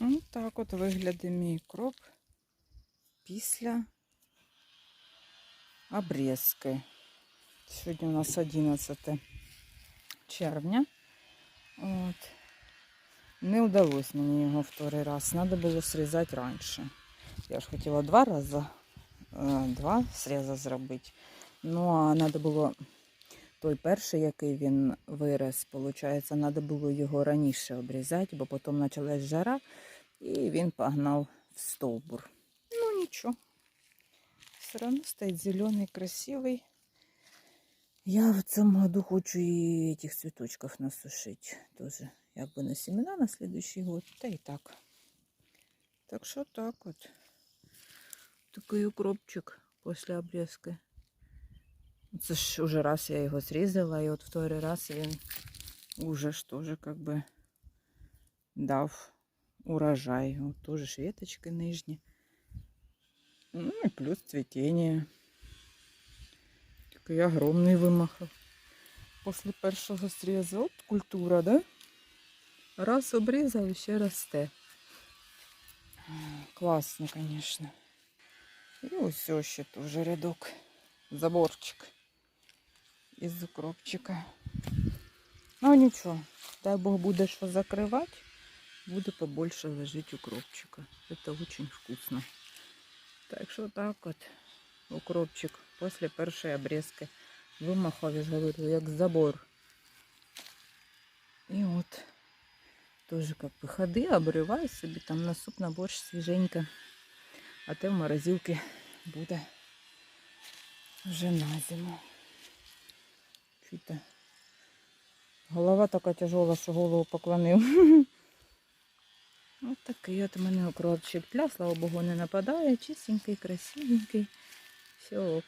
Ну, так от виглядає мій кроп після обрізки. Сьогодні у нас 11 червня. От. Не вдалося мені його вторий раз. Треба було срізати раніше. Я ж хотіла два рази, е, два сріза зробити. Ну, а треба було той перший, який він вирос, виходить, треба було його раніше обрізати, бо потім почалась жара, і він погнав в стовбур. Ну нічого. Все одно стоїть зелений, красивий. Я в цьому году хочу и этих цветочков насушить тоже. Як би на семена на следующий год, та і так. Так що так от. Такий укропчик після обрізки. Це ж уже раз я його зрізала, і от второй раз він уже ж теж как би дав урожай. От теж ж веточки нижні. Ну і плюс цвітіння. Такий огромний вимахав. Після першого срізу. От культура, да? Раз обрізав і ще росте. Класно, звісно. І ось ось ще теж рядок. Заборчик Із укропчика. Ну нічого, дай Бог буде що закривати, буде побольше лежить укропчика. Це дуже вкусно. Так що так от укропчик після першої обрізки вимахав, я ж говорю, як забор. І от теж як би ходи, обривай собі там на суп, на борщ свіженько. А те в морозилці буде вже на зиму. Чуєте? Голова така тяжола, що голову поклонив. Ось такий от у мене окропчик. Тля, слава Богу, не нападає. Чистенький, красивенький. Все ок.